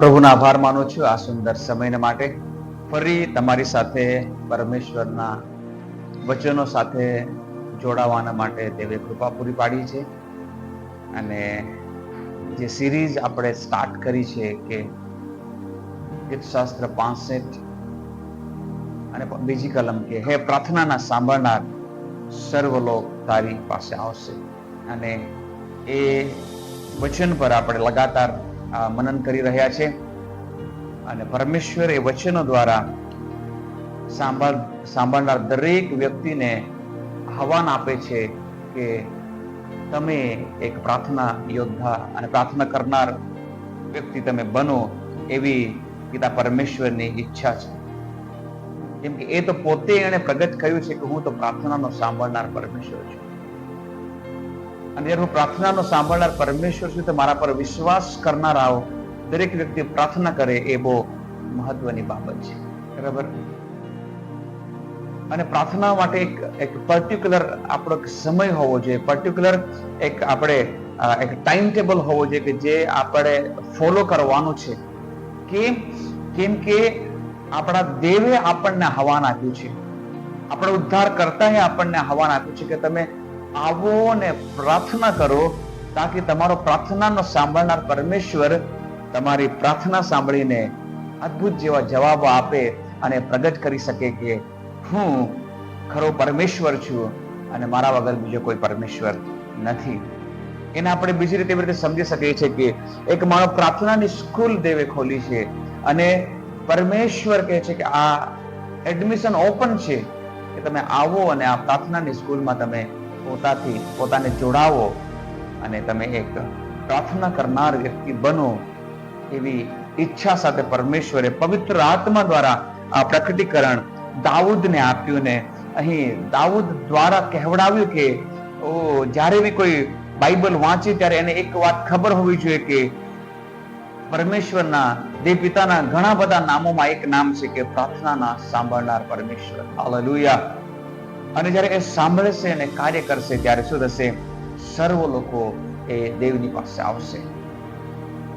પ્રભુના આભાર માનું છું આ સુંદર સમયને માટે. ફરી તમારી સાથે પરમેશ્વરના વચનો સાથે જોડાવાના માટે દેવે કૃપા પૂરી પાડી છે. અને જે સિરીઝ આપણે સ્ટાર્ટ કરી છે કે ગીતશાસ્ત્ર પાસઠ અને બીજી કલમ કે હે પ્રાર્થનાના સાંભળનાર સર્વલોક તારી પાસે આવશે. અને એ વચન પર આપણે લગાતાર આ મનન કરી રહ્યા છે. અને પરમેશ્વર એ વચનો દ્વારા સાંભળ, સાંભળનાર દરેક વ્યક્તિને આહવાન આપે છે કે તમે એક પ્રાર્થના યોદ્ધા અને પ્રાર્થના કરનાર વ્યક્તિ તમે બનો એવી પિતા પરમેશ્વરની ઈચ્છા છે. કેમ કે એ તો પોતે એને પ્રગટ કર્યું છે કે હું તો પ્રાર્થનાનો સાંભળનાર પરમેશ્વર છું. અને જ્યારે હું પ્રાર્થનાનો સાંભળનાર પરમેશ્વર છું, તો મારા પર વિશ્વાસ કરનારાઓ દરેક વ્યક્તિ પ્રાર્થના કરે એ બહુ મહત્વની બાબત છે. બરાબર? અને પ્રાર્થના માટે એક એક પર્ટિક્યુલર આપણો સમય હોવો જોઈએ. પર્ટિક્યુલર એક આપણે એક ટાઈમ ટેબલ હોવો જોઈએ કે જે આપણે ફોલો કરવાનું છે. કેમ? કેમ કે આપણા દેવે આપણને હવાન આપ્યું છે. આપણે ઉદ્ધાર કરતા આપણને હવાન આપ્યું છે કે તમે આવો ને પ્રાર્થના કરો તાકી તમારો પ્રાર્થનાનો સાંભળનાર પરમેશ્વર તમારી પ્રાર્થના સાંભળીને અદ્ભુત જેવા જવાબો આપે અને પ્રગટ કરી શકે કે હું ખરો પરમેશ્વર છું અને મારા વગર બીજો કોઈ પરમેશ્વર નથી. એને આપણે બીજી રીતે એવી રીતે સમજી શકીએ છીએ કે એક માણસ પ્રાર્થનાની સ્કૂલ દેવે ખોલી છે અને પરમેશ્વર કહે છે કે આ એડમિશન ઓપન છે કે તમે આવો અને આ પ્રાર્થનાની સ્કૂલમાં તમે પોતાથી પોતાને જોડાવો અને તમે એક પ્રાર્થના કરનાર વ્યક્તિ બનો એવી ઈચ્છા સાથે પરમેશ્વરે પવિત્ર આત્મા દ્વારા આ પ્રકટીકરણ દાઉદને આપ્યું ને અહીં દાઉદ દ્વારા કહેવડાવ્યું કે, ઓ, જ્યારે બી કોઈ બાઇબલ વાંચે ત્યારે એને એક વાત ખબર હોવી જોઈએ કે પરમેશ્વરના દેવ પિતાના ઘણા બધા નામોમાં એક નામ છે કે પ્રાર્થનાના સાંભળનાર પરમેશ્વર. હાલેલુયા અને જ્યારે એ સાંભળશે અને કાર્ય કરશે, ત્યારે શું થશે? સર્વ લોકો એ દેવની પાસે આવશે.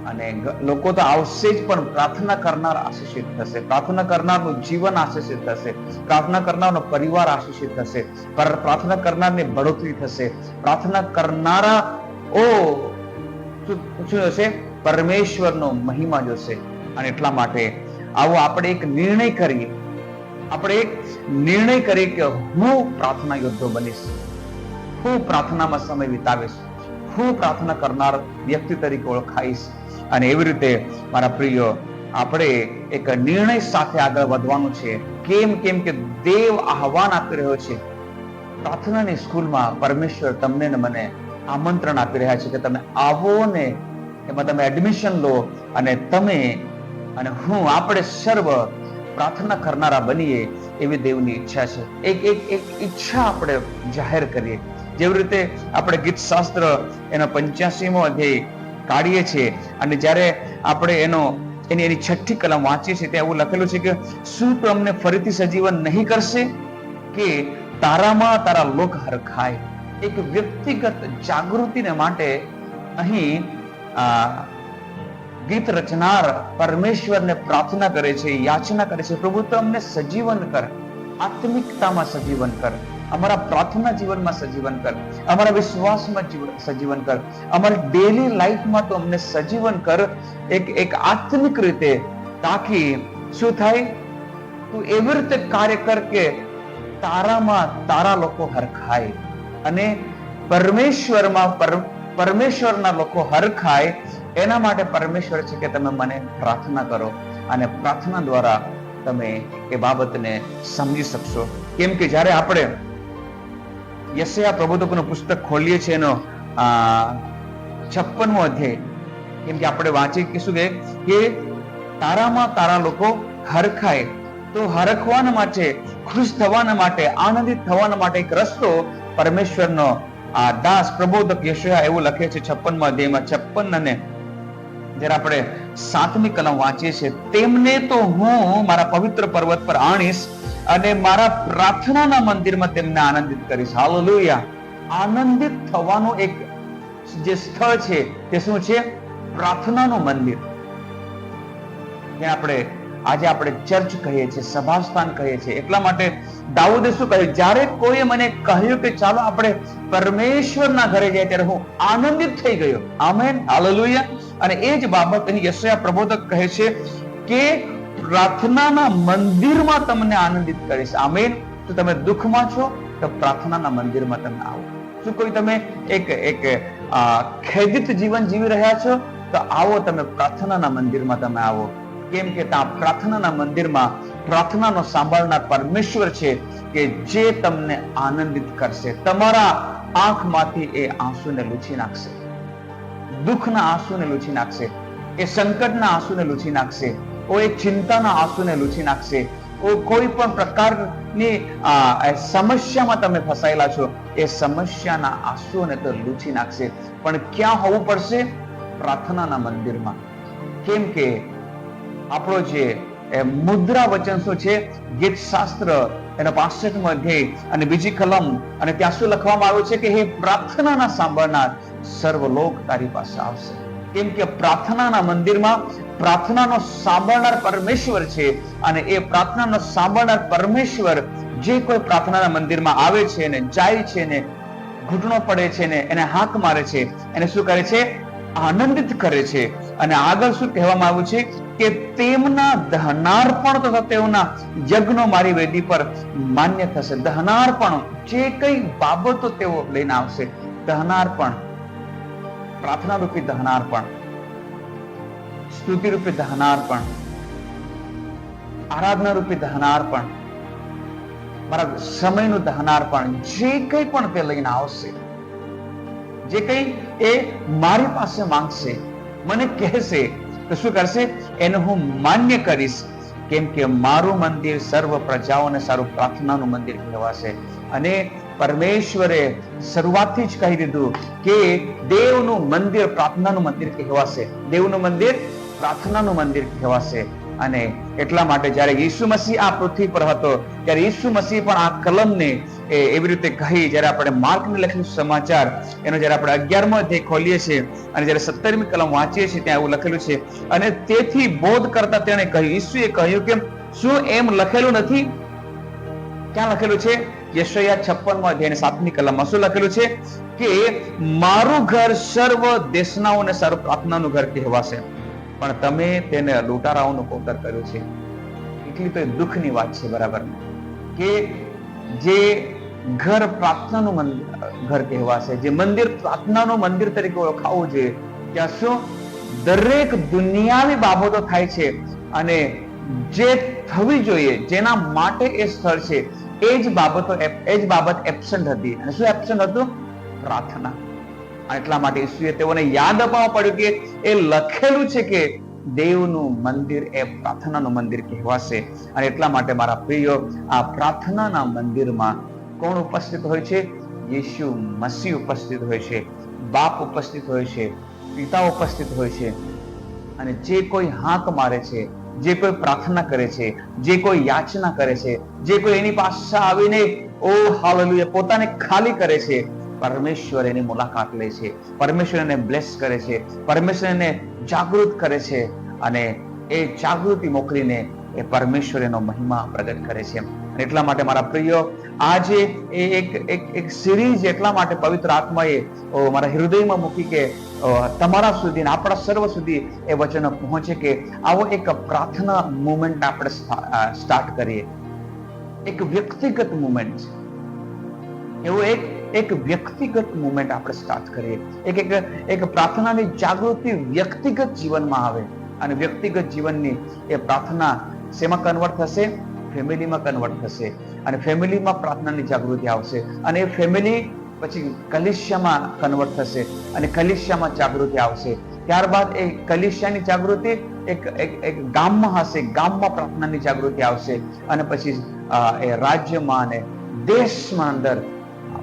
અને લોકો તો આવશે જ, પણ પ્રાર્થના કરનાર આશીષિત થશે. પ્રાર્થના કરનારનું જીવન આશીષિત થશે. પ્રાર્થના કરનારનો પરિવાર આશીષિત થશે. પર પ્રાર્થના કરનારની બઢોતરી થશે. પ્રાર્થના કરનારા, ઓ શું થશે? પરમેશ્વરનો મહિમા જોશે. અને એટલા માટે આવો આપણે એક નિર્ણય કરીએ. આપણે એક નિર્ણય કરીએ કે હું પ્રાર્થના યોદ્ધો બનીશ. હું પ્રાર્થનામાં સમય વિતાવીશ. હું પ્રાર્થના કરનાર વ્યક્તિ તરીકે ઓળખાઈશ. અને એવી રીતે, મારા પ્રિય, આપણે એક નિર્ણય સાથે આગળ વધવાનું છે. કેમ કેમ કે દેવ આહવાન આપી રહ્યો છે. પ્રાર્થનાની સ્કૂલમાં પરમેશ્વર તમને ને મને આમંત્રણ આપી રહ્યા છે કે તમે આવો ને એમાં તમે એડમિશન લો અને તમે, અને હું, આપણે સર્વ પ્રાર્થના કરનારા બનીએ એવી દેવની ઈચ્છા છે. એક એક એક ઈચ્છા આપણે જાહેર કરીએ. જેવી રીતે આપણે ગીત શાસ્ત્ર એનો પંચ્યાસીમો અધ્યાય કાઢીએ છીએ અને જ્યારે આપણે એનો, એની એની છઠ્ઠી કલમ વાંચીએ છીએ ત્યાં એવું લખેલું છે કે, શું તું અમને ફરીથી સજીવન નહીં કરશે કે તારામાં તારા લોક હરખાય? એક વ્યક્તિગત જાગૃતિને માટે અહીં ગીત રચનાર પરમેશ્વરને પ્રાર્થના કરે છે, યાચના કરે છે. પ્રભુ, તો અમને સજીવન કર. આત્મિકતામાં સજીવન કર. અમારા પ્રાર્થના જીવનમાં સજીવન કર. અમારા વિશ્વાસમાં જીવન સજીવન કર. અમારી ડેલી લાઈફમાં તો અમને સજીવન કર. એક એક આત્મિક રીતે તાકી શું થાય? તું એવી રીતે કાર્ય કર કે તારામાં તારા લોકો હરખાય. અને પરમેશ્વરમાં પર- પરમેશ્વરના લોકો હરખાય. એના માટે પરમેશ્વર છે કે તમે મને પ્રાર્થના કરો અને પ્રાર્થના દ્વારા તમે એ બાબતને સમજી શકશો. કેમ કે જ્યારે આપણે યશયા પ્રબોધકનું પુસ્તક ખોલીએ છીએ એનો છપ્પનમો અધ્યાય, કેમ કે આપણે વાંચી કે શું કે તારામાં તારા લોકો હરખાય, તો હરખવાના માટે, ખુશ થવાના માટે, આનંદિત થવાના માટે એક રસ્તો પરમેશ્વરનો આ દાસ પ્રબોધક યશયા એવું લખે છે છપ્પનમાં અધ્યાયમાં, છપ્પન અને જ્યારે આપણે સાતમી કલમ વાંચીએ છીએ, તેમને તો હું મારા પવિત્ર પર્વત પર આણીશ અને મારા પ્રાર્થનાના મંદિરમાં તેમને આનંદિત કરીશ. હાલેલુયા. આનંદિત થવાનું એક જે સ્થળ છે, તે શું છે? પ્રાર્થનાનું મંદિર. જે આપણે, આજે આપણે ચર્ચ કહીએ છીએ, સભાસ્થાન કહીએ છીએ. એટલા માટે દાઉદે શું કહ્યું? જ્યારે કોઈએ મને કહ્યું કે ચાલો આપણે પરમેશ્વરના ઘરે જઈએ, ત્યારે હું આનંદિત થઈ ગયો. આમેન. હાલેલુયા. અને એ જ બાબત અહીં યશયા પ્રબોધક કહે છે કે પ્રાર્થનાના મંદિરમાં તમને આનંદિત કરીશ. આમેન. તો તમે દુઃખમાં છો, તો પ્રાર્થનાના મંદિરમાં તમે આવો. શું કોઈ તમે એક એક ખેદિત જીવન જીવી રહ્યા છો? તો આવો તમે પ્રાર્થનાના મંદિરમાં તમે આવો. કેમ કે ત્યાં પ્રાર્થનાના મંદિરમાં પ્રાર્થનાનો સાંભળનાર પરમેશ્વર છે કે જે તમને આનંદિત કરશે. તમારા આંખમાંથી એ આંસુને લૂછી નાખશે. દુઃખના આંસુને લૂછી નાખશે, એ સંકટના આંસુને લૂછી નાખશે, ઓ એ ચિંતાના આંસુને લૂછી નાખશે, ઓ કોઈ પણ પ્રકારની સમસ્યામાં તમે ફસાયેલા છો, એ સમસ્યાના આંસુઓને તો લૂછી નાખશે. પણ ક્યાં હોવું પડશે? પ્રાર્થનાના મંદિરમાં. કેમ કે આપણો જે મુદ્રા વચન શું છે? ગીત શાસ્ત્ર, એના પાસઠમો અધ્યાય, અને બીજી કલમ, અને ત્યાં શું લખવામાં આવ્યું છે કે હે પ્રાર્થનાના સાંભળનાર સર્વલોક તારી પાસે આવશે. કેમ કે પ્રાર્થનાના મંદિરમાં પ્રાર્થનાનો સાંભળનાર પરમેશ્વર છે અને એ પ્રાર્થનાનો સાંભળનાર પરમેશ્વર જે કોઈ પ્રાર્થનાના મંદિરમાં આવે છે ને જાય છે ને ઘૂંટણો પડે છે ને એને હાક મારે છે, એને શું કરે છે? આનંદિત કરે છે. અને આગળ શું કહેવામાં આવ્યું છે? કે તેમના દહનાર્પણ તથા તેઓના યજ્ઞો મારી વેદી પર માન્ય થશે. દહનાર્પણ જે કઈ બાબતો તેઓ લઈને આવશે. દહનાર્પણ પ્રાર્થના રૂપી દહનાર્પણ સ્તુતિ રૂપી દહનાર્પણ આરાધના રૂપી દહનાર્પણ, મારા સમયનું દહનાર્પણ, જે કંઈ પણ તે લઈને આવશે, જે કંઈ એ મારી પાસે માંગશે, મને કહેશે, તો શું કરશે? એને હું માન્ય કરીશ, કેમ કે મારું મંદિર સર્વ પ્રજાઓને સારું પ્રાર્થનાનું મંદિર કહેવાશે. અને પરમેશ્વરે શરૂઆતથી જ કહી દીધું કે દેવનું મંદિર પ્રાર્થનાનું મંદિર કહેવાશે. દેવનું મંદિર પ્રાર્થનાનું મંદિર કહેવાશે. અને એટલા માટે જ્યારે ઈસુ મસીહ આ પૃથ્વી પર હતો, ત્યારે ઈસુ મસીહ પણ આ કલમને એ એવી રીતે કહી, જ્યારે આપણે માર્કને લખેલું સમાચાર, એનો જ્યારે આપણે અગિયારમો અધ્યાય ખોલીએ છીએ, અને જ્યારે સત્તરમી કલમ વાંચીએ છીએ, ત્યાં એવું લખેલું છે, અને તેથી બોધ કરતા તેણે કહ્યું, ઈસુએ કહ્યું કે, શું એમ લખેલું નથી? ક્યાં લખેલું છે? યશયા છપ્પનમાં અધ્યાય સાતમી કલમમાં શું લખેલું છે? કે મારું ઘર સર્વ દેશનાઓને સર્વ પ્રાર્થનાનું ઘર કહેવાશે. પણ તમે તેને લૂંટારાઓનું કોતર કર્યું છે. એટલી તો દુઃખની વાત છે બરાબર. કે જે ઘર પ્રાર્થનાનું મંદિર ઘર કહેવાશે, જે મંદિર પ્રાર્થનાનું મંદિર તરીકે ઓળખાવું જોઈએ ત્યાં શું? દરેક દુનિયાની બાબતો થાય છે. અને જે થવી જોઈએ, જેના માટે એ સ્થળ છે એ જ બાબતો એ જ બાબત એબસન્ટ હતી. અને શું એબસન્ટ હતું? પ્રાર્થના. એટલા માટે ઈસુએ તેઓને યાદ અપાવવા પડ્યું કે એ લખેલું છે કે દેવનું મંદિર એ પ્રાર્થનાનું મંદિર કહેવાશે. અને એટલા માટે મારા પ્રિય, આ પ્રાર્થનાના મંદિરમાં કોણ ઉપસ્થિત હોય છે? યેશુ મસીહ ઉપસ્થિત હોય છે, બાપ ઉપસ્થિત હોય છે, પિતા ઉપસ્થિત હોય છે. અને જે કોઈ હાંક મારે છે જે કોઈ પ્રાર્થના કરે છે, જે કોઈ યાચના કરે છે, જે કોઈ એની પાસે આવીને ઓ હાલેલુયા, પોતાને ખાલી કરે છે, પરમેશ્વર એની મુલાકાત લે છે, પરમેશ્વર એને બ્લેસ કરે છે, પરમેશ્વર એને જાગૃત કરે છે અને એ જાગૃતિ મોકલીને એ પરમેશ્વર એનો મહિમા પ્રગટ કરે છે. એટલા માટે મારા પ્રિય, આજે એ એક એક એક સિરીઝ એટલા માટે પવિત્ર આત્માએ મારા હૃદયમાં મૂકી કે તમારા સુધી આપણા સર્વ સુધી એ વચનો પહોંચે કે આવો એક પ્રાર્થના મુમેન્ટ આપણે સ્ટાર્ટ કરીએ. એક વ્યક્તિગત મુમેન્ટ છે એવો એક એક વ્યક્તિગત મુમેન્ટ આપણે સ્ટાર્ટ કરીએ. એક એક એક પ્રાર્થનાની જાગૃતિ વ્યક્તિગત જીવનમાં આવે અને વ્યક્તિગત જીવનની એ પ્રાર્થના શેમાં કન્વર્ટ થશે? ફેમિલીમાં કન્વર્ટ થશે અને ફેમિલીમાં પ્રાર્થનાની જાગૃતિ આવશે અને એ ફેમિલી પછી કલિશ્યામાં કન્વર્ટ થશે અને કલિશ્યામાં જાગૃતિ આવશે. ત્યારબાદ એ કલિશ્યાની જાગૃતિ એક એક ગામમાં હશે, ગામમાં પ્રાર્થનાની જાગૃતિ આવશે અને પછી એ રાજ્યમાં અને દેશમાં અંદર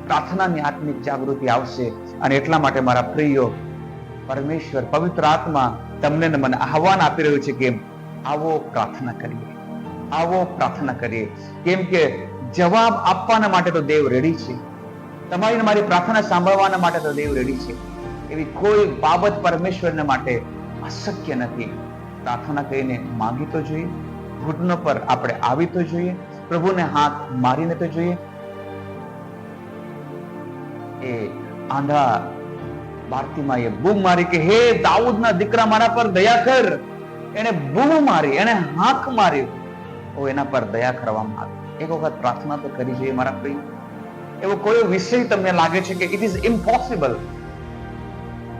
પ્રાર્થનાની આત્મિક જાગૃતિ આવશે. અને એટલા માટે મારા પ્રિયો પરમેશ્વર, પવિત્ર આત્મા તમને મને આહવાન આપી રહ્યું છે કે આવો પ્રાર્થના કરીએ. આવો પ્રાર્થના કરીએ. કેમ કે જવાબ આપવાના માટે તો દેવ રેડી છે. તમારી મારી પ્રાર્થના સાંભળવાના માટે તો દેવ રેડી છે. એવી કોઈ બાબત પરમેશ્વરને માટે અશક્ય નથી. પ્રાર્થના કરીને માંગી તો જોઈએ. ઘૂંટણો પર આપણે આવી તો જોઈએ. પ્રભુને હાથ મારીને તો જોઈએ. એ આંધળા બારતીમાં એ બૂમ મારી કે, હે દાઉદના દીકરા મારા પર દયા કર. એને બૂમ મારી એને હાંક મારી. ઓ એના પર દયા કરવામાં આવે. એક વખત પ્રાર્થના તો કરી જોઈએ મારા પ્રિય. એવો કોઈ વિષય તમને લાગે છે કે ઇટ ઇઝ ઇમ્પોસિબલ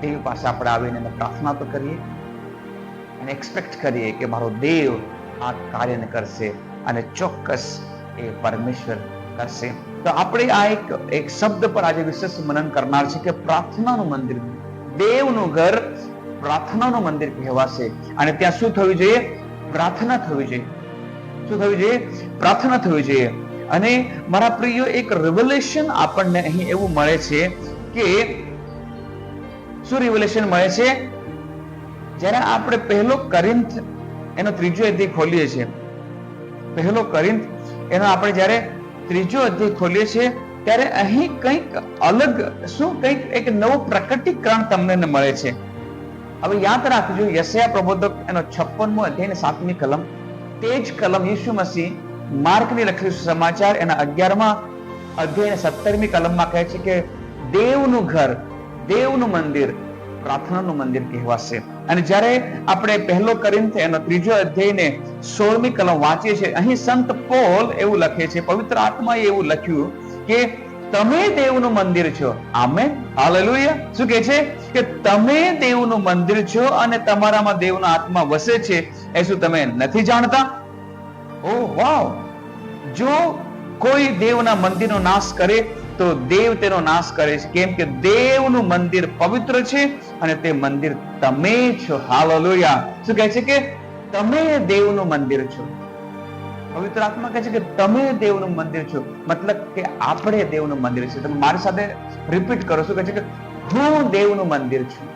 દેવ પાસે આપણે આવીને પ્રાર્થના તો કરીએ અને એક્સપેક્ટ કરીએ કે મારો દેવ આ કાર્યને કરશે અને ચોક્કસ એ પરમેશ્વર કરશે. તો આપણે આ એક એક શબ્દ પર આજે વિશેષ મનન કરનાર છે કે પ્રાર્થનાનું મંદિર. દેવનું ઘર પ્રાર્થનાનું મંદિર કહેવાશે. અને ત્યાં શું થવું જોઈએ? પ્રાર્થના થવી જોઈએ. શું થવી જોઈએ પ્રાર્થના થવી જોઈએ અને મારા પ્રિયો, એક રિવલેશન આપણને અહીં એવું મળે છે કે શું રિવલેશન મળે છે? જ્યારે આપણે પહેલો કરિંથ, એનો ત્રીજો અધ્યાય ખોલીએ છીએ. પહેલો કરિંથ, એનો આપણે જ્યારે ત્રીજો અધ્યાય ખોલીએ છીએ, ત્યારે અહીં કંઈક અલગ, શું કંઈક એક નવું પ્રકટીકરણ તમને મળે છે. હવે યાદ રાખજો, યશયા પ્રબોધક એનો છપ્પનમો અધ્યાય સાતમી કલમ તે જ કલમ યીશુ મસીહ માર્કની લખેલું સમાચાર. એના અગિયારમાં અધ્યાય સત્તરમી કલમમાં કહે છે કે દેવનું ઘર, દેવનું મંદિર, પ્રાર્થનાનું મંદિર કહેવાશે. અને જ્યારે આપણે પહેલો કરીને એનો ત્રીજો અધ્યાયને સોળમી કલમ વાંચીએ છીએ, અહીં સંત પોલ એવું લખે છે, પવિત્ર આત્માએ એવું લખ્યું કે તમે દેવનું મંદિર છો. આમે હાલેલુયા. શું કહે છે? કે તમે દેવનું મંદિર છો અને તમારામાં દેવનો આત્મા વસે છે, એ શું તમે નથી જાણતા? ઓ, વાવ. જો કોઈ દેવના મંદિરનો નાશ કરે, તો દેવ તેનો નાશ કરે છે. કેમ કે દેવનું મંદિર પવિત્ર છે અને તે મંદિર તમે છો. હાલેલુયા. શું કહે છે કે તમે દેવનું મંદિર છો. પવિત્ર આત્મા કહે છે કે તમે દેવનું મંદિર છો. મતલબ કે આપણે દેવનું મંદિર છે. તમે મારી સાથે રિપીટ કરો છો કહે છે કે હું દેવનું મંદિર છું.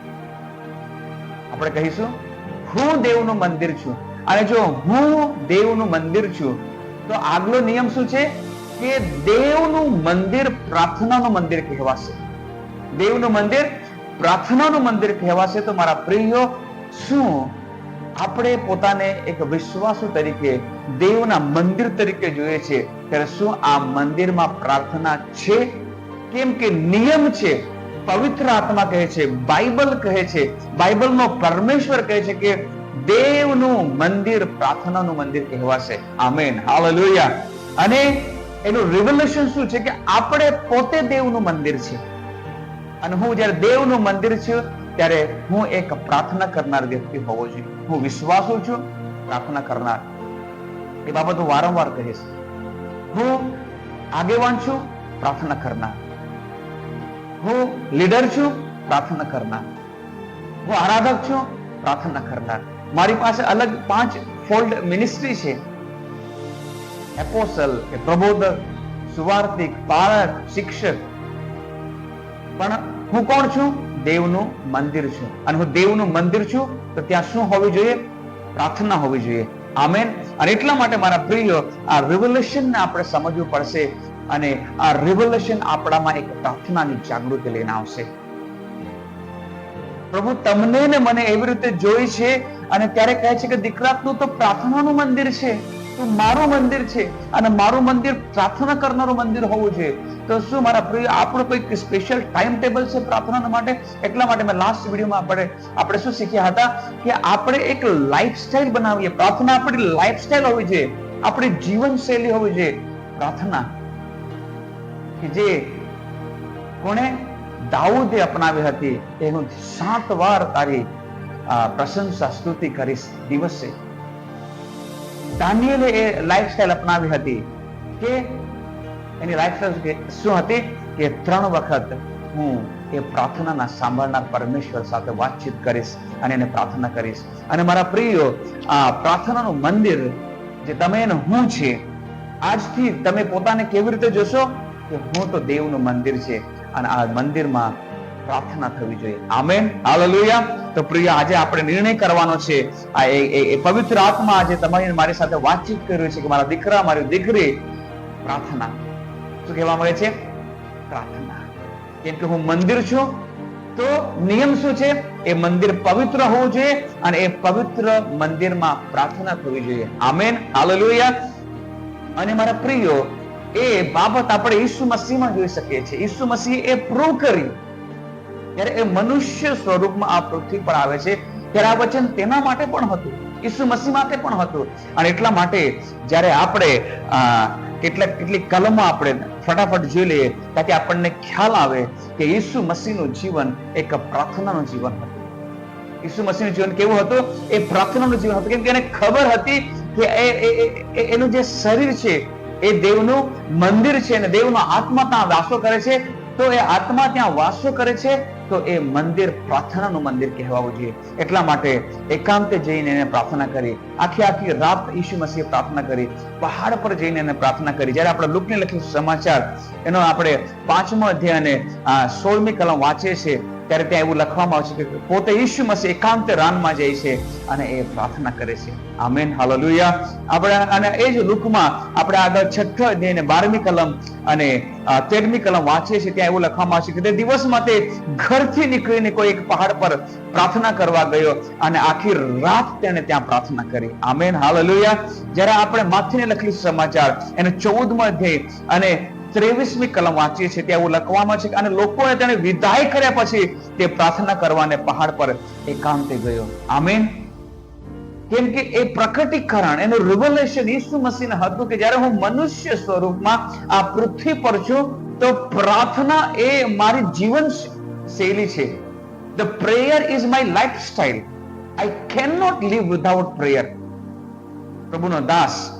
આપણે કહીશું, હું દેવનું મંદિર છું. અને જો હું દેવનું મંદિર છું, તો આગલો નિયમ શું છે? કે દેવનું મંદિર પ્રાર્થનાનું મંદિર કહેવાશે. દેવનું મંદિર પ્રાર્થનાનું મંદિર કહેવાશે તો મારા પ્રિયો, શું? આપણે પોતાને એક વિશ્વાસુ તરીકે, દેવના મંદિર તરીકે જોઈએ છે ત્યારે શું આ મંદિરમાં પ્રાર્થના છે? કેમ કે નિયમ છે, પવિત્ર આત્મા કહે છે, બાઇબલ કહે છે, બાઇબલનો પરમેશ્વર કહે છે કે દેવનું મંદિર પ્રાર્થનાનું મંદિર કહેવાશે. આમેન. હાલેલુયા. અને એનું રિવોલ્યુશન શું છે કે આપણે પોતે દેવનું મંદિર છે. અને હું જ્યારે દેવનું મંદિર છું ત્યારે હું એક પ્રાર્થના કરનાર વ્યક્તિ હોવો જોઈએ. હું વિશ્વાસુ છું, પ્રાર્થના કરનાર. એ બાબત હું વારંવાર કહીશ. હું આગેવાન છું, પ્રાર્થના કરનાર. હું લીડર છું, પ્રાર્થના કરનાર. હું આરાધક છું, પ્રાર્થના કરનાર. મારી પાસે અલગ પાંચ ફોલ્ડ મિનિસ્ટ્રી છે. એપોસલ કે પ્રબોધક સુવાર્તિક પારક શિક્ષક. પણ હું કોણ છું? દેવનું મંદિર છું. અને હું દેવનું મંદિર છું, તો ત્યાં શું હોવી જોઈએ? પ્રાર્થના હોવી જોઈએ. આમેન. અને એટલા માટે, મારા પ્રિય, આ રિવોલ્યુશનને આપણે સમજવું પડશે અને આ રિવોલ્યુશન આપણામાં એક પ્રાર્થનાની જાગૃતિ લઈને આવશે. પ્રભુ, તમને ને મને એવી રીતે જોઈ છે અને ત્યારે કહે છે કે દીકરા તું તો પ્રાર્થનાનું મંદિર છે. તું મારું મંદિર છે અને મારું મંદિર પ્રાર્થના કરનારું મંદિર હોવું જોઈએ તો શું મારા પ્રિય, આપણું કોઈક સ્પેશિયલ ટાઈમ ટેબલ છે પ્રાર્થના માટે? એટલા માટે મેં લાસ્ટ વિડીયોમાં આપણે આપણે શું શીખ્યા હતા? કે આપણે એક લાઈફસ્ટાઈલ બનાવીએ. પ્રાર્થના આપણી લાઈફસ્ટાઈલ હોવી જોઈએ આપણી જીવનશૈલી હોવી જોઈએ પ્રાર્થના કે જે કોણે દાઉદે અપનાવી હતી, એનું સાત વાર તારી પ્રશંસા, સ્તુતિ કરીશ દિવસે. દાનિયેલે એ લાઈફસ્ટાઈલ અપનાવી હતી કે એની લાઈફસ્ટાઈલ શું હતી? કે ત્રણ વખત હું એ પ્રાર્થનાના સાંભળનાર પરમેશ્વર સાથે વાતચીત કરીશ અને એને પ્રાર્થના કરીશ. અને મારા પ્રિયો, આ પ્રાર્થનાનું મંદિર જે તમે એને હું છે આજથી તમે પોતાને કેવી રીતે જોશો? કે હું તો દેવનું મંદિર છે અને આ મંદિરમાં પ્રાર્થના થવી જોઈએ. આમેન. હાલેલુયા. તો પ્રિય, આજે આપણે નિર્ણય કરવાનો છે. આ એ પવિત્ર આત્મા આજે તમારી મારી સાથે વાતચીત કર્યું છે કે મારા દીકરા, મારી દીકરી, પ્રાર્થના. શું કહેવા મળે છે? પ્રાર્થના. કેમ કે હું મંદિર છું, તો નિયમ શું છે? એ મંદિર પવિત્ર હોવું જોઈએ અને એ પવિત્ર મંદિરમાં પ્રાર્થના થવી જોઈએ. આમેન. હાલેલુયા. અને મારા પ્રિયો, એ બાબત આપણે ઈસુ મસીહમાં જોઈ શકીએ છીએ. ઈસુ મસીહ એ પ્રૂવ કરી ત્યારે એ મનુષ્ય સ્વરૂપમાં આ પૃથ્વી પર આવે છે. ત્યારે આ વચન તેના માટે પણ હતું. ઈસુ મસીહ માટે પણ હતું. અને એટલા માટે જ્યારે આપણે કેટલાક, કેટલીક કલમો આપણે ફટાફટ જોઈ લઈએ તાકી આપણને ખ્યાલ આવે કે ઈસુ મસીહનું જીવન એક પ્રાર્થનાનું જીવન હતું. ઈસુ મસીહનું જીવન કેવું હતું? એ પ્રાર્થનાનું જીવન હતું. કેમ કે એને ખબર હતી કે એનું જે શરીર છે, એ દેવનું મંદિર છે અને દેવનો આત્મા ત્યાં વાસો કરે છે. તો એ આત્મા ત્યાં વાસો કરે છે તો એ મંદિર પ્રાર્થનાનું મંદિર કહેવાવું જોઈએ. એટલા માટે એકાંતે જઈને એને પ્રાર્થના કરી. આખી આખી રાત ઈસુ મસીહે પ્રાર્થના કરી. પહાડ પર જઈને એને પ્રાર્થના કરી. જ્યારે આપણે લુકને લખેલું સમાચાર, એનો આપણે પાંચમો અધ્યાય અને સોળમી કલમ વાંચીએ છીએ. ત્યારે ત્યાં એવું લખવામાં આવશે કે પોતે ઈસુ મસીહ એકાંત રાનમાં જાય છે અને એ પ્રાર્થના કરે છે. આમેન. હાલેલુયા. આપણે અને એ જ લુકમાં આપણે આગળ છઠ્ઠ અધ્યાય અને બારમી કલમ અને તેરમી કલમ વાંચીએ છીએ, ત્યાં એવું લખવામાં આવશે કે તે દિવસમાં તે ઘરથી નીકળીને કોઈ એક પહાડ પર પ્રાર્થના કરવા ગયો અને આખી રાત તેણે ત્યાં પ્રાર્થના કરી. આમેન. હાલેલુયા. જ્યારે આપણે માથીને લખેલું સમાચાર, એને ચૌદમાં અધ્યાય અને ત્રેવીસમી કલમ વાંચીએ છીએ, ત્યાં એવું લખવામાં છે અને લોકોને તેને વિદાય કર્યા પછી તે પ્રાર્થના કરવાને પહાડ પર એકાંતે ગયો. આમીન. કેમ કે એ પ્રકટીકરણ એનું રિવોલ્યુશન ઈસુ મસીહ હતું કે, જ્યારે હું મનુષ્ય સ્વરૂપમાં આ પૃથ્વી પર છું, તો પ્રાર્થના એ મારી જીવન શૈલી છે. The prayer is my life style I can not live without prayer પ્રભુનો દાસ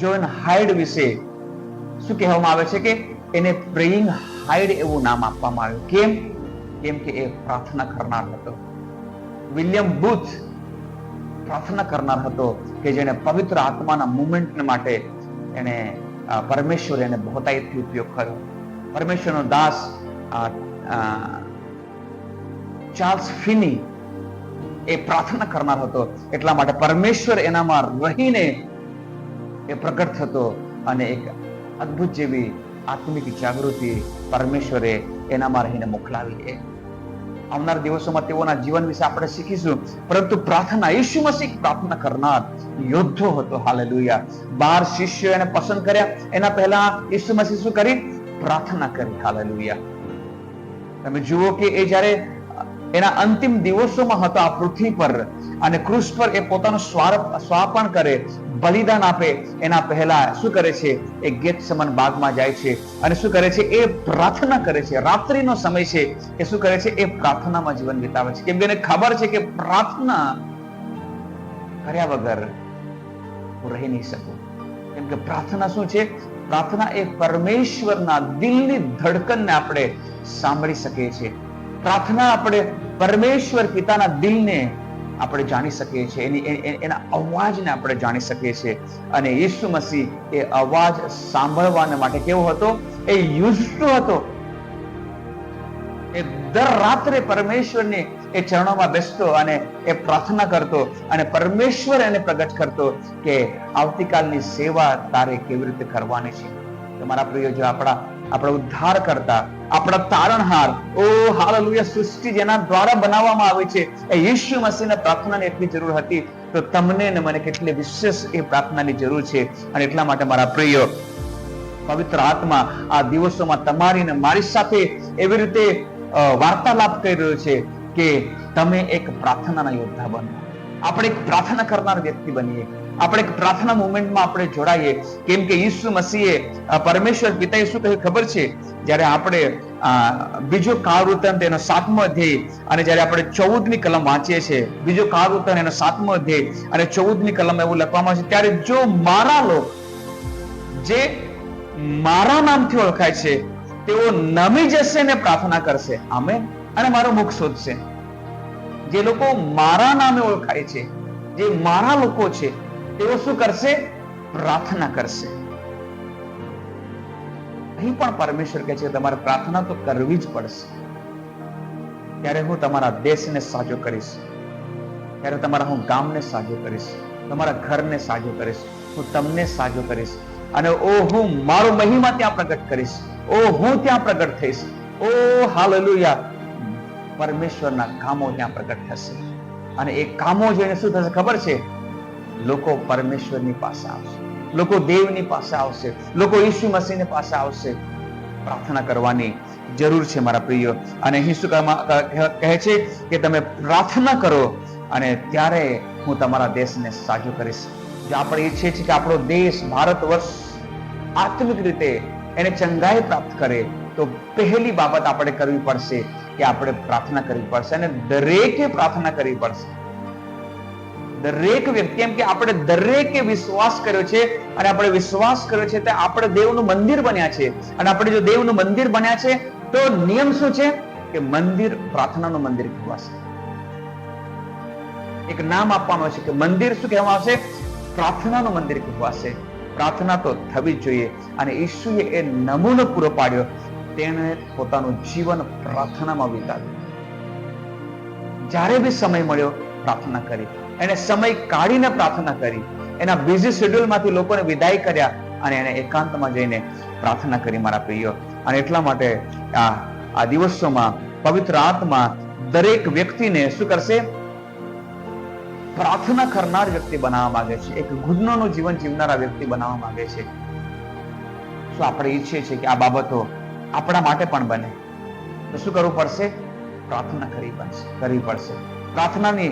જોન હાઇડ વિશે શું કહેવામાં આવે છે કે એને પ્રેઇંગ હાઇડ એવું નામ આપવામાં આવ્યું? કેમ? કેમ કે એ પ્રાર્થના કરનાર હતો. વિલિયમ બુથ પ્રાર્થના કરનાર હતો કે જેને પવિત્ર આત્માના મુવમેન્ટ માટે એને પરમેશ્વર એને બહોતાઈથી ઉપયોગ કર્યો. પરમેશ્વરનો દાસ ચાર્લ્સ ફિની એ પ્રાર્થના કરનાર હતો. એટલા માટે પરમેશ્વર એનામાં રહીને એ પ્રગટ થતો અને એક અદ્ભુત જેવી આત્મિક જાગૃતિ પરમેશ્વરે એનામાં રહીને મોકલાવી એ આવનાર દિવસોમાં તેઓના જીવન વિશે આપણે શીખીશું. પરંતુ પ્રાર્થના, ઈસુ મસીહ પ્રાર્થના કરનાર યોદ્ધો હતો. હાલેલુયા. બાર શિષ્યો એને પસંદ કર્યા. એના પહેલા ઈસુ મસીહ શું કરી? પ્રાર્થના કરી. હાલેલુયા. તમે જુઓ કે એ જ્યારે એના અંતિમ દિવસોમાં હતો આ પૃથ્વી પર. અને ક્રુસ પર એ પોતાનું સ્વાપણ કરે, બલિદાન આપે, એના પહેલા શું કરે છે? એ ગેટ સમાન બાગમાં જાય છે. અને શું કરે છે? એ પ્રાર્થના કરે છે. રાત્રિનો સમય છે. એ શું કરે છે? એ પ્રાર્થનામાં જીવન વિતાવે છે. કેમ કે ખબર છે કે પ્રાર્થના કર્યા વગર હું રહી નહીં શકું. કેમ કે પ્રાર્થના શું છે? પ્રાર્થના એ પરમેશ્વરના દિલની ધડકનને આપણે સાંભળી શકીએ છીએ. પ્રાર્થના આપણે પરમેશ્વર પિતાના દિલને આપણે જાણી શકીએ છીએ. એની એના અવાજને આપણે જાણી શકીએ છીએ. અને ઈસુ મસીહ એ અવાજ સાંભળવાને માટે કેવો હતો? એ યુઝ હતો. એ દર રાત્રે પરમેશ્વરને એ ચરણોમાં બેસતો અને એ પ્રાર્થના કરતો અને પરમેશ્વર એને પ્રગટ કરતો કે આવતીકાલની સેવા તારે કેવી રીતે કરવાની છે. તમારા પ્રિયો જો આપણા આપણા ઉદ્ધાર કરતા આપણા તારણહાર. ઓ હાલેલુયા. સૃષ્ટિ જેના દ્વારા બનાવવામાં આવે છે. એ યીશુ મસીહના પ્રાર્થનાની એટલી જરૂર હતી. તો તમને ને મને કેટલી વિશેષ એ પ્રાર્થનાની જરૂર છે. અને એટલા માટે મારા પ્રિય પવિત્ર આત્મા આ દિવસોમાં તમારી ને મારી સાથે એવી રીતે વાર્તાલાપ કરી રહ્યો છે કે તમે એક પ્રાર્થનાના યોદ્ધા બનો. આપણે એક પ્રાર્થના કરનાર વ્યક્તિ બનીએ. આપણે પ્રાર્થના મુવમેન્ટમાં આપણે જોડાઈએ. કેમ કે ઈસુ મસીહે પરમેશ્વર પિતાએ શું કહ્યું ખબર છે? જ્યારે આપણે બીજો કાળવૃત્તાંત એનો સાતમો અધ્યાય અને જ્યારે આપણે ચૌદમી કલમ વાંચીએ છીએ, બીજો કાળવૃત્તાંત એનો સાતમો અધ્યાય અને ચૌદમી કલમ એવું લખવામાં છે, ત્યારે જો મારા લોક, જે મારા નામથી ઓળખાય છે, તેઓ નમી જશે ને પ્રાર્થના કરશે. આમે અને મારો મુખ શોધશે. જે લોકો મારા નામે ઓળખાય છે, જે મારા લોકો છે તેઓ શું કરશે, પ્રાર્થના કરશે. અહીં પણ પરમેશ્વર કહે છે, તમારે પ્રાર્થના તો કરવી જ પડશે. ત્યારે હું તમારા દેશને સાજો કરીશ. ત્યારે તમારા હું ગામને સાજો કરીશ. તમારા ઘરને સાજો કરીશ. હું તમને સાજો કરીશ. અને ઓ, હું મારો મહિમા ત્યાં પ્રગટ કરીશ. ઓ, હું ત્યાં પ્રગટ થઈશ. ઓ, હાલેલુયા. પરમેશ્વરના કામો ત્યાં પ્રગટ થશે. અને એ કામો જોઈને શું થશે ખબર છે? લોકો પરમેશ્વરની પાસે આવશે. લોકો દેવની પાસે આવશે. લોકો ઈસુ મસીહની પાસે આવશે. પ્રાર્થના કરવાની જરૂર છે, મારા પ્રિય. અને શું કહે છે કે તમે પ્રાર્થના કરો અને ત્યારે હું તમારા દેશને સાજો કરીશ. જો આપણે ઈચ્છીએ છીએ કે આપણો દેશ ભારત વર્ષ આત્મિક રીતે એને ચંગાઈ પ્રાપ્ત કરે, તો પહેલી બાબત આપણે કરવી પડશે કે આપણે પ્રાર્થના કરવી પડશે અને દરેકે પ્રાર્થના કરવી પડશે. દરેક વ્યક્તિ એમ કે આપણે દરેકે વિશ્વાસ કર્યો છે અને આપણે વિશ્વાસ કર્યો છે તે આપણે દેવનું મંદિર બન્યા છે. અને આપણે જો દેવનું મંદિર બન્યા છે, તો નિયમ શું છે? કે મંદિર પ્રાર્થનાનું મંદિર કહેવાશે. એક નામ આપવાનું છે કે મંદિર શું કહેવામાં પ્રાર્થનાનું મંદિર કહેવાશે. પ્રાર્થના તો થવી જ જોઈએ. અને ઈસુએ એ નમૂનો પૂરો પાડ્યો. તેણે પોતાનું જીવન પ્રાર્થનામાં વિતાવ્યું. જ્યારે બી સમય મળ્યો, પ્રાર્થના કરી. એને સમય કાઢીને પ્રાર્થના કરી, એના બિઝી શેડ્યુલમાંથી લોકોને વિદાય કર્યા અને એને એકાંતમાં જઈને પ્રાર્થના કરી, મારા પ્રિયો. અને એટલા માટે આ આ દિવસોમાં પવિત્ર આત્મા દરેક વ્યક્તિને શું કરશે? પ્રાર્થના કરનાર વ્યક્તિ બનાવવા માંગે છે. એક ગુજનોનું જીવન જીવનારા વ્યક્તિ બનાવવા માંગે છે. શું આપણે ઈચ્છીએ છીએ કે આ બાબતો આપણા માટે પણ બને. તો શું કરવું પડશે? પ્રાર્થના કરવી પડશે કરવી પડશે. પ્રાર્થનાની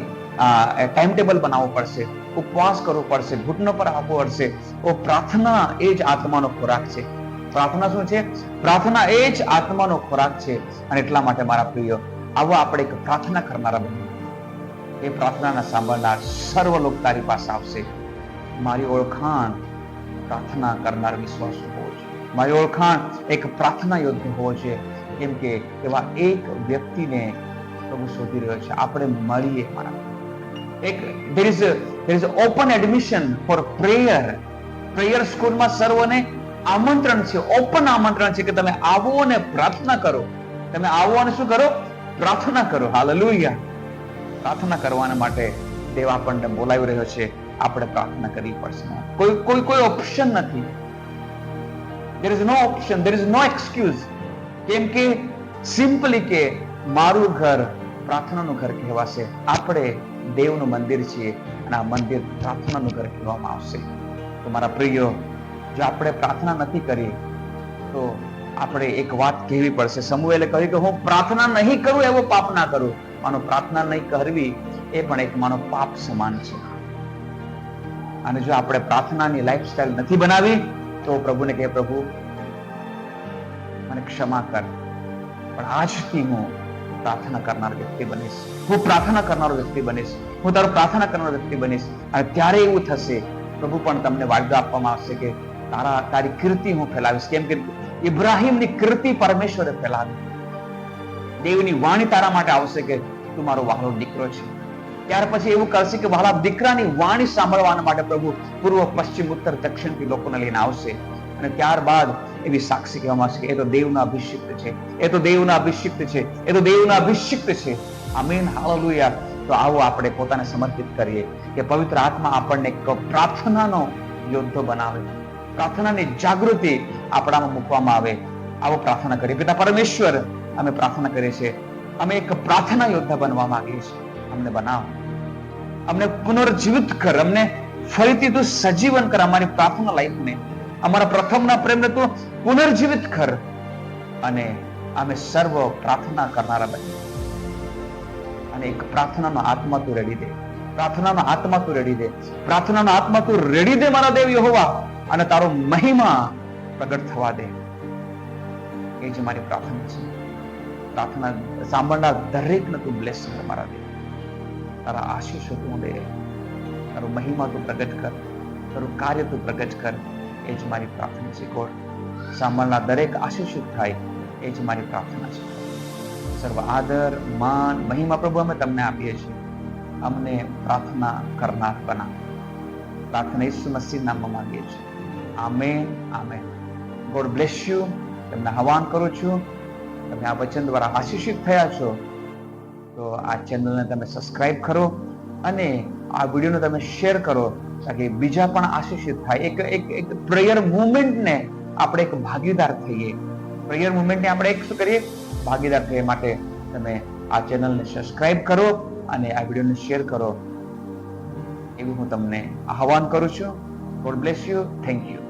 ટાઈમ ટેબલ બનાવવું પડશે, ઉપવાસ કરવો પડશે, ઘૂંટણો પર આવવું પડશે. ઓ, પ્રાર્થના એ જ આત્માનો ખોરાક છે. પ્રાર્થના શું છે? પ્રાર્થના એ જ આત્માનો ખોરાક છે. અને એટલા માટે, મારા પ્રિય, આવો આપણે એક પ્રાર્થના કરનારા બનીએ. એ પ્રાર્થનાના સાંભળનાર સર્વ લોક તારી પાસે આવશે. મારી ઓળખાણ પ્રાર્થના કરનાર વિશ્વાસ હોવો જોઈએ. મારી ઓળખાણ એક પ્રાર્થના યોદ્ધા હોવો જોઈએ. કેમ કે એવા એક વ્યક્તિને પ્રભુ શોધી રહ્યો છે. આપણે મળીએ મારા એક, there is a, there is a open admission prayer સ્કૂલમાં સર્વને આમંત્રણ છે ઓપન આમંત્રણ છે કે તમે આવો અને પ્રાર્થના કરો. તમે આવો અને શું કરો? પ્રાર્થના કરો. હાલેલુયા પ્રાર્થના કરવાના માટે દેવ આપણને બોલાવી રહ્યો છે, આપણે પ્રાર્થના કરવી પડશે. કોઈ કોઈ કોઈ ઓપ્શન નથી. There is no option there is no excuse કેમ કે સિમ્પલી કે મારું ઘર પ્રાર્થનાનું ઘર કહેવાશે. આપણે દેવનું મંદિર છીએ અને આ મંદિર પ્રાર્થનાનું ઘર કહેવામાં આવશે. તો મારા પ્રિયો, જો આપણે પ્રાર્થના નથી કરી તો આપણે એક વાત કહેવી પડશે. સમુએલે કહ્યું કે હું પ્રાર્થના નહીં કરું એવો પાપ ના કરું. માનો પ્રાર્થના નહીં કરવી એ પણ એક માનો પાપ સમાન છે. અને જો આપણે પ્રાર્થનાની લાઈફસ્ટાઈલ નથી બનાવી, તો પ્રભુને કહે પ્રભુ, મને ક્ષમા કર. પણ આજથી હું પ્રાર્થના કરનાર વ્યક્તિ બનીશ. હું પ્રાર્થના કરનારો વ્યક્તિ બનીશ. હું તારો પ્રાર્થના કરનાર વ્યક્તિ બનીશ. અને ત્યારે એવું થશે, પ્રભુ પણ તમને વાયદો આપવામાં આવશે કે તારા, તારી કીર્તિ હું ફેલાવીશ. કેમ કે ઇબ્રાહિમની કીર્તિ પરમેશ્વરે ફેલાવી. દેવની વાણી તારા માટે આવશે કે તું મારો વહાલો દીકરો છે. ત્યાર પછી એવું કરશે કે વહાલા દીકરાની વાણી સાંભળવાના માટે પ્રભુ પૂર્વ, પશ્ચિમ, ઉત્તર, દક્ષિણથી લોકોને લઈને આવશે. અને ત્યારબાદ એવી સાક્ષી કહેવામાં છે એ તો દેવના અભિષિક્ત છે. એ તો દેવના અભિષિક્ત છે. એ તો દેવના અભિષિક્ત છે. Amen, hallelujah. તો આવો આપણે પોતાને સમર્પિત કરીએ કે પવિત્ર આત્મા આપણને પ્રાર્થનાનો યોદ્ધો બનાવે. પ્રાર્થનાની જાગૃતિ આપણામાં મૂકવામાં આવે. આવો પ્રાર્થના કરીએ. પિતા પરમેશ્વર, અમે પ્રાર્થના કરીએ છીએ. અમે એક પ્રાર્થના યોદ્ધા બનવા માંગીએ છીએ. અમને બનાવ. અમને પુનર્જીવિત કર. અમને ફરીથી તું સજીવન કર. અમારી પ્રાર્થના લાઈફને અમારા પ્રથમના પ્રેમને તું પુનર્જીવિત કર અને અમે સર્વ પ્રાર્થના કરનારા બની અને એક પ્રાર્થનાનો આત્મા તું રેડી દે. પ્રાર્થનાનો આત્મા તું રેડી દે. પ્રાર્થનાનો આત્મા તું રેડી દે, મારા દેવ યહોવા. અને તારો મહિમા પ્રગટ થવા દે. એ જ મારી પ્રાર્થના છે. પ્રાર્થના સાંભળનાર દરેકને તું બ્લેસ કર, મારા દેવ. તારા આશીષો તું દે તારો મહિમા તું પ્રગટ કર. તારું કાર્ય તું પ્રગટ કર. એ જ મારી પ્રાર્થના છે. ગોડ સાંભળનાર દરેક આશીષિત થાય એ જ મારી પ્રાર્થના છે. સર્વ આદર, માન, મહિમા પ્રભુ અમે તમને આપીએ છીએ. અમને પ્રાર્થના કરનાર બના પ્રાર્થના ઈસુ મસીહ નામમાં માંગીએ છીએ. Amen amen. God bless you. તમને આહવાન કરું છું. તમે આ વચન દ્વારા આશીષિત થયા છો. તો આ ચેનલને તમે સબસ્ક્રાઇબ કરો અને આ વિડીયોને તમે શેર કરો, તાકી બીજા પણ આશીષિત થાય. એક એક એક પ્રેયર મુવમેન્ટને આપણે એક ભાગીદાર થઈએ. પ્રેયર મુવમેન્ટને આપણે એક શું કરીએ? ભાગીદાર થઈએ માટે તમે આ ચેનલને સબસ્ક્રાઇબ કરો અને આ વિડીયોને શેર કરો. એવું હું તમને આહવાન કરું છું. God bless you thank you